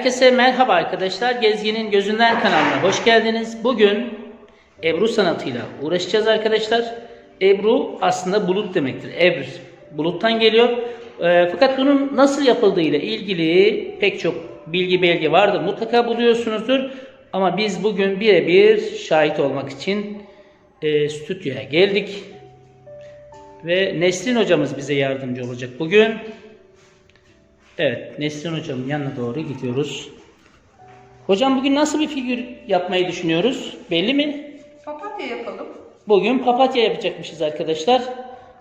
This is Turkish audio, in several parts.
Herkese merhaba arkadaşlar. Gezginin Gözünden kanalına hoş geldiniz. Bugün Ebru sanatıyla uğraşacağız arkadaşlar. Ebru aslında bulut demektir. Ebr buluttan geliyor. Ee, fakat bunun nasıl yapıldığı ile ilgili pek çok bilgi belge vardır. Mutlaka buluyorsunuzdur. Ama biz bugün birebir şahit olmak için e, stüdyoya geldik. Ve Nesrin hocamız bize yardımcı olacak bugün. Evet, Nesrin hocamın yanına doğru gidiyoruz. Hocam bugün nasıl bir figür yapmayı düşünüyoruz? Belli mi? Papatya yapalım. Bugün papatya yapacakmışız arkadaşlar.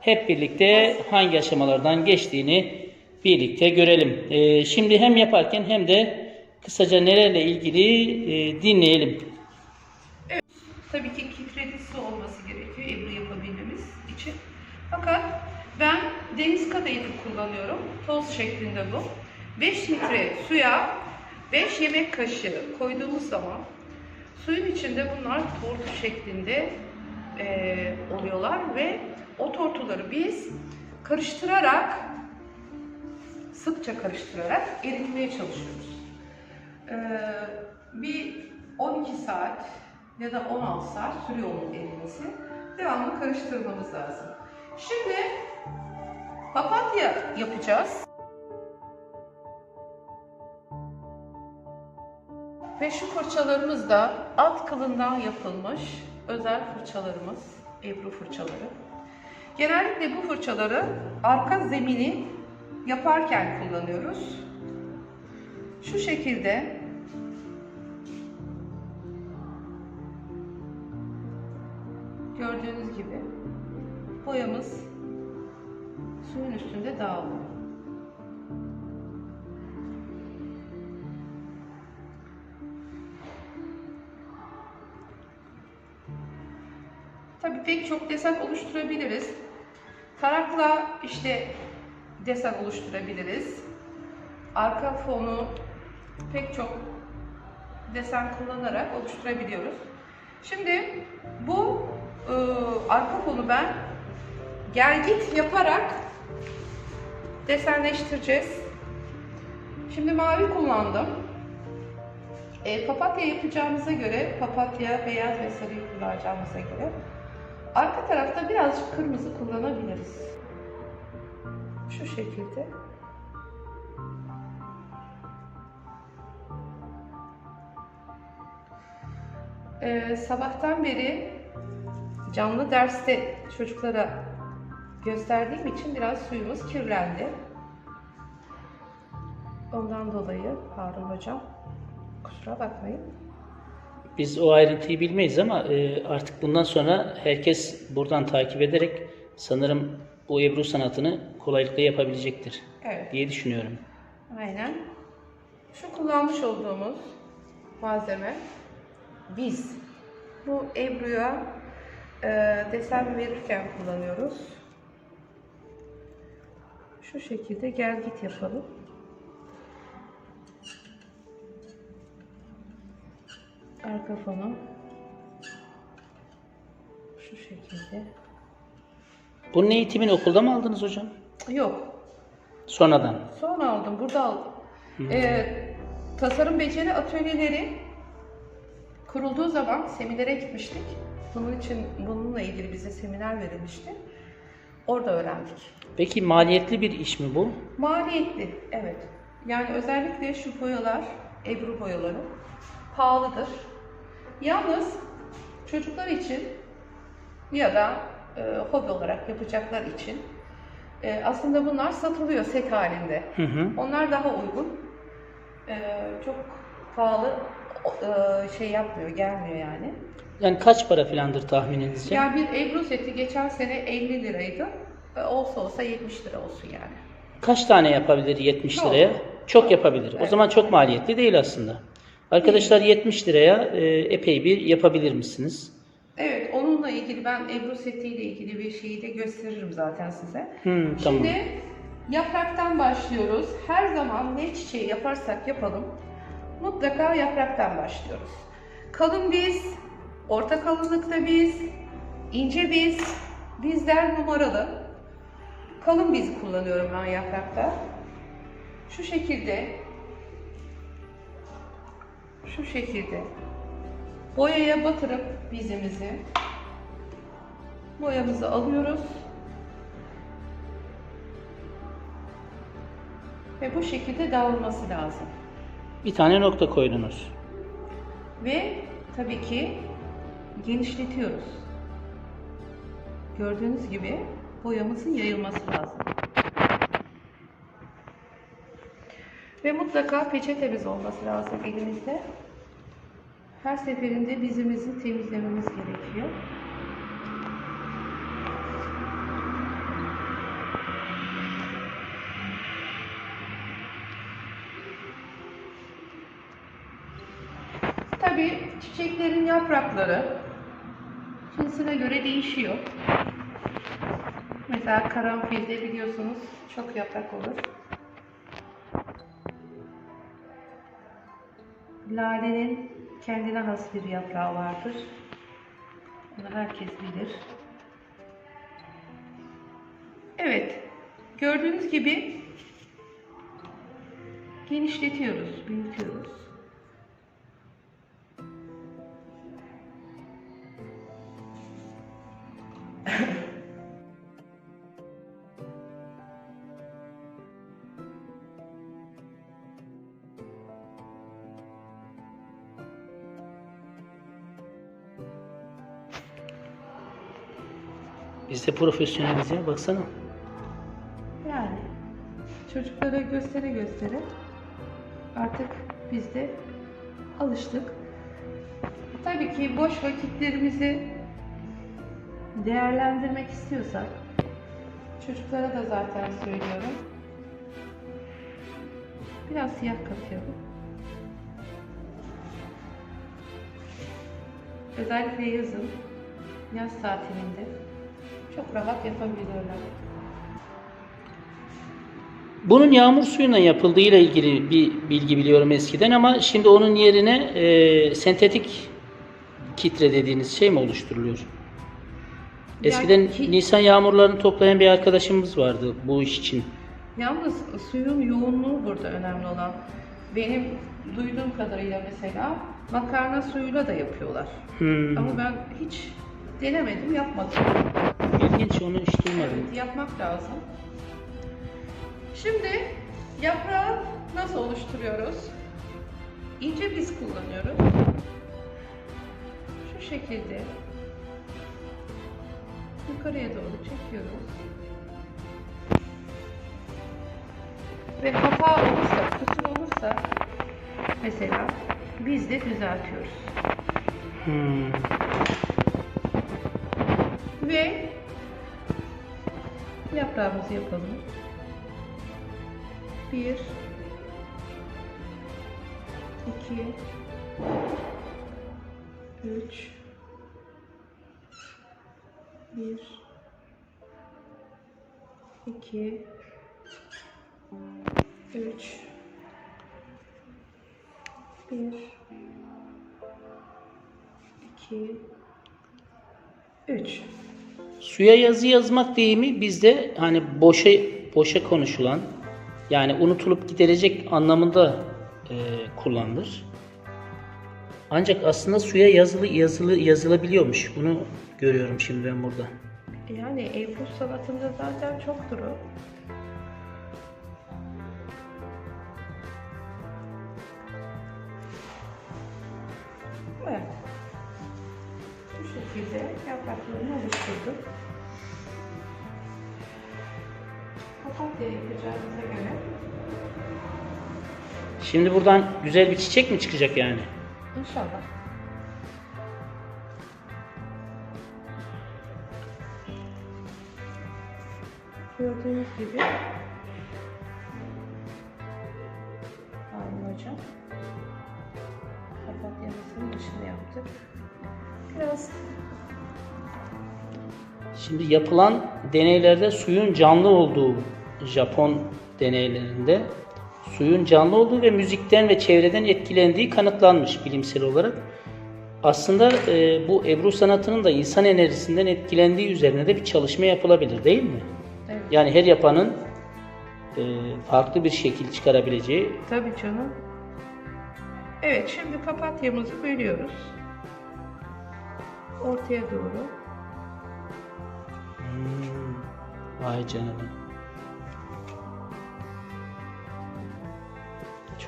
Hep birlikte hangi aşamalardan geçtiğini birlikte görelim. Ee, şimdi hem yaparken hem de kısaca nelerle ilgili e, dinleyelim. Tabii ki kitredisi olması gerekiyor Ebru yapabilmemiz için. Fakat ben deniz kadayıfı kullanıyorum. Toz şeklinde bu. 5 litre suya 5 yemek kaşığı koyduğumuz zaman suyun içinde bunlar tortu şeklinde eee, oluyorlar ve o tortuları biz karıştırarak sıkça karıştırarak eritmeye çalışıyoruz. Ee, bir 12 saat ya da 16 saat sürüyor onun erimesi. Devamlı karıştırmamız lazım. Şimdi papatya yapacağız. Ve şu fırçalarımız da at kılından yapılmış özel fırçalarımız, Ebru fırçaları. Genellikle bu fırçaları arka zemini yaparken kullanıyoruz. Şu şekilde gördüğünüz gibi boyamız suyun üstünde dağılıyor. Tabii pek çok desen oluşturabiliriz. Tarakla işte desen oluşturabiliriz. Arka fonu pek çok desen kullanarak oluşturabiliyoruz. Şimdi bu e, arka fonu ben gel git yaparak desenleştireceğiz. Şimdi mavi kullandım. E, papatya yapacağımıza göre, papatya, beyaz ve sarıyı kullanacağımıza göre arka tarafta birazcık kırmızı kullanabiliriz. Şu şekilde. Ee, sabahtan beri canlı derste çocuklara gösterdiğim için biraz suyumuz kirlendi. Ondan dolayı Harun Hocam kusura bakmayın. Biz o ayrıntıyı bilmeyiz ama e, artık bundan sonra herkes buradan takip ederek sanırım bu Ebru sanatını kolaylıkla yapabilecektir Evet. diye düşünüyorum. Aynen. Şu kullanmış olduğumuz malzeme biz bu Ebru'ya e, desen verirken kullanıyoruz. Şu şekilde gel git yapalım. Arka fonu şu şekilde. Bunun eğitimini okulda mı aldınız hocam? Yok, Sonradan. Sonra aldım, burada aldım. Ee, tasarım beceri atölyeleri kurulduğu zaman seminere gitmiştik. Bunun için bununla ilgili bize seminer verilmişti. Orada öğrendik. Peki maliyetli bir iş mi bu? Maliyetli, evet. Yani özellikle şu boyalar, Ebru boyaları pahalıdır. Yalnız çocuklar için ya da e, hobi olarak yapacaklar için e, aslında bunlar satılıyor set halinde. Hı hı. Onlar daha uygun. Ee, çok pahalı e, şey yapmıyor, gelmiyor yani. Yani kaç para filandır tahmininizce? Ya bir Ebru seti geçen sene 50 liraydı. Ee, olsa olsa 70 lira olsun yani. Kaç tane yapabilir 70 Çok. liraya? Çok yapabilir. O Evet. zaman çok maliyetli değil aslında. Arkadaşlar 70 liraya e, epey bir yapabilir misiniz? Evet, onunla ilgili ben Ebru setiyle ilgili bir şeyi de gösteririm zaten size. Tamam. Şimdi yapraktan başlıyoruz. Her zaman ne çiçeği yaparsak yapalım mutlaka yapraktan başlıyoruz. Kalın biz, orta kalınlıkta biz, ince biz, bizler numaralı. Kalın biz kullanıyorum ben yaprakta. Şu şekilde şu şekilde boyaya batırıp bizimizi boyamızı alıyoruz. Ve bu şekilde dağılması lazım. Bir tane nokta koydunuz. Ve tabii ki genişletiyoruz. Gördüğünüz gibi boyamızın yayılması lazım. Ve mutlaka peçetemiz olması lazım elimizde. Her seferinde bizimizi temizlememiz gerekiyor. Tabii çiçeklerin yaprakları cinsine göre değişiyor. Mesela karanfilde biliyorsunuz çok yaprak olur. Lalenin kendine has bir yaprağı vardır. Bunu herkes bilir. Evet, gördüğünüz gibi genişletiyoruz, büyütüyoruz. Biz de profesyoneliz ya baksana. Yani çocuklara göstere göstere artık biz de alıştık. Tabii ki boş vakitlerimizi değerlendirmek istiyorsak çocuklara da zaten söylüyorum. Biraz siyah katıyorum. Özellikle yazın, yaz tatilinde çok rahat yapabiliyorlar. Bunun yağmur suyundan yapıldığı ile ilgili bir bilgi biliyorum eskiden ama şimdi onun yerine e, sentetik kitre dediğiniz şey mi oluşturuluyor? Eskiden ki- Nisan yağmurlarını toplayan bir arkadaşımız vardı bu iş için. Yalnız suyun yoğunluğu burada önemli olan. Benim duyduğum kadarıyla mesela makarna suyuyla da yapıyorlar. Hmm. Ama ben hiç denemedim, yapmadım. İlginç onu hiç duymadım. Evet, yapmak lazım. Şimdi yaprağı nasıl oluşturuyoruz? İnce biz kullanıyoruz. Şu şekilde yukarıya doğru çekiyoruz. Ve hata olursa, kusur olursa mesela biz de düzeltiyoruz. Hmm. Ve yaprağımızı yapalım. Bir, iki, üç, bir, iki, üç, bir, iki, üç. Suya yazı yazmak deyimi bizde hani boşa boşa konuşulan yani unutulup giderecek anlamında e, kullanılır. Ancak aslında suya yazılı yazılı yazılabiliyormuş. Bunu görüyorum şimdi ben burada. Yani Eyfus sanatında zaten çoktur o. Bu şekilde yapraklarını oluşturduk. Papatya yapacağımıza göre Şimdi buradan güzel bir çiçek mi çıkacak yani? inşallah. Gördüğünüz gibi hocam papatyamızın dışını yaptık. Biraz Şimdi yapılan deneylerde suyun canlı olduğu Japon deneylerinde suyun canlı olduğu ve müzikten ve çevreden etkilendiği kanıtlanmış bilimsel olarak. Aslında e, bu Ebru sanatının da insan enerjisinden etkilendiği üzerine de bir çalışma yapılabilir değil mi? evet. Yani her yapanın e, farklı bir şekil çıkarabileceği Tabii canım. Evet şimdi papatyamızı bölüyoruz. Ortaya doğru. Hmm, Vay canına.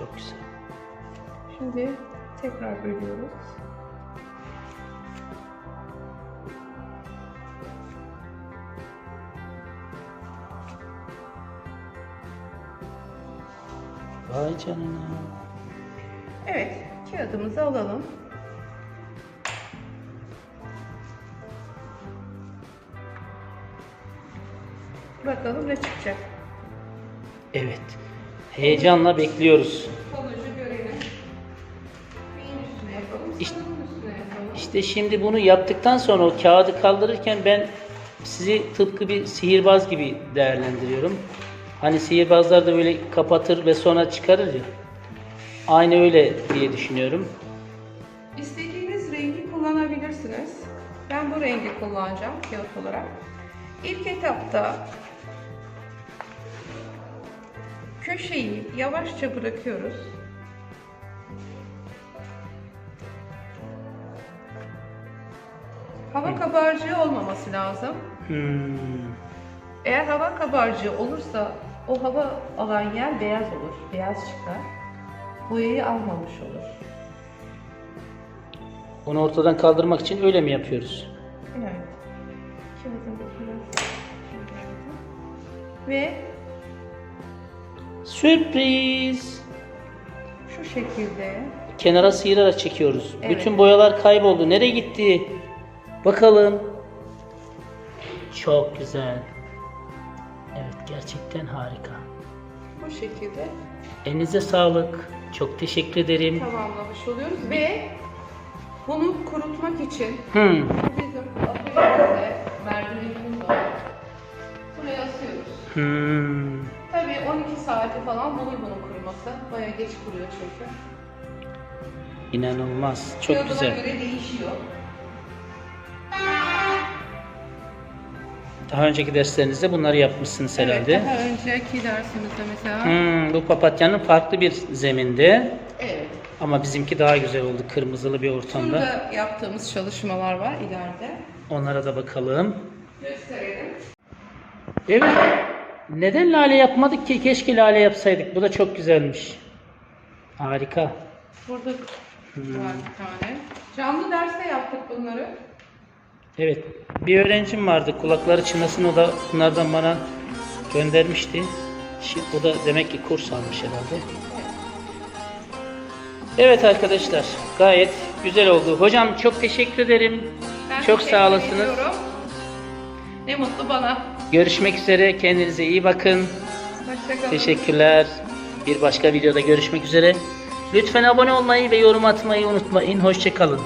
Çok güzel. Şimdi tekrar bölüyoruz. Vay canına. Evet, kağıdımızı alalım. Bakalım ne çıkacak. Evet. Heyecanla bekliyoruz. Sonucu görelim. Neyin üstüne yapalım? İşte- Sarının üstüne yapalım. İşte şimdi bunu yaptıktan sonra o kağıdı kaldırırken ben sizi tıpkı bir sihirbaz gibi değerlendiriyorum. Hani sihirbazlar da böyle kapatır ve sonra çıkarır ya. Aynı öyle diye düşünüyorum. İstediğiniz rengi kullanabilirsiniz. Ben bu rengi kullanacağım kağıt olarak. İlk etapta köşeyi yavaşça bırakıyoruz. Hava kabarcığı olmaması lazım. Hmm. Eğer hava kabarcığı olursa o hava alan yer beyaz olur. Beyaz çıkar. Boyayı almamış olur. Onu ortadan kaldırmak için öyle mi yapıyoruz? Evet. Ve Sürpriz! şu şekilde Kenara sıyırarak çekiyoruz. Evet. Bütün boyalar kayboldu. Nereye gitti? Bakalım. Çok güzel. Evet gerçekten harika. bu şekilde Elinize sağlık. Çok teşekkür ederim. tamamlamış oluyoruz ve bunu kurutmak için Hmm. bizim atölyemizde merdivenimiz var. Buraya asıyoruz. Hmm. Tabii 12 saati falan bulur bunun kuruması. Bayağı geç kuruyor çünkü. İnanılmaz. Çok Kağıdına güzel. göre değişiyor. Daha önceki derslerinizde bunları yapmışsınız herhalde. Evet, daha önceki dersimizde mesela. Hmm, bu papatyanın farklı bir zeminde Evet. ama bizimki daha güzel oldu kırmızılı bir ortamda. Burada yaptığımız çalışmalar var ileride. Onlara da bakalım. Gösterelim. Evet. Neden lale yapmadık ki? Keşke lale yapsaydık. Bu da çok güzelmiş. Harika. Burada var bir tane. Canlı derste yaptık bunları. Evet. Bir öğrencim vardı. Kulakları çınlasın. O da bunlardan bana göndermişti. Şimdi o da demek ki kurs almış herhalde. Evet arkadaşlar. Gayet güzel oldu. Hocam çok teşekkür ederim. Ben çok teşekkür sağ olasınız. ediyorum. Ne mutlu bana. Görüşmek üzere. Kendinize iyi bakın. Hoşçakalın. Teşekkürler. Bir başka videoda görüşmek üzere. Lütfen abone olmayı ve yorum atmayı unutmayın. Hoşçakalın.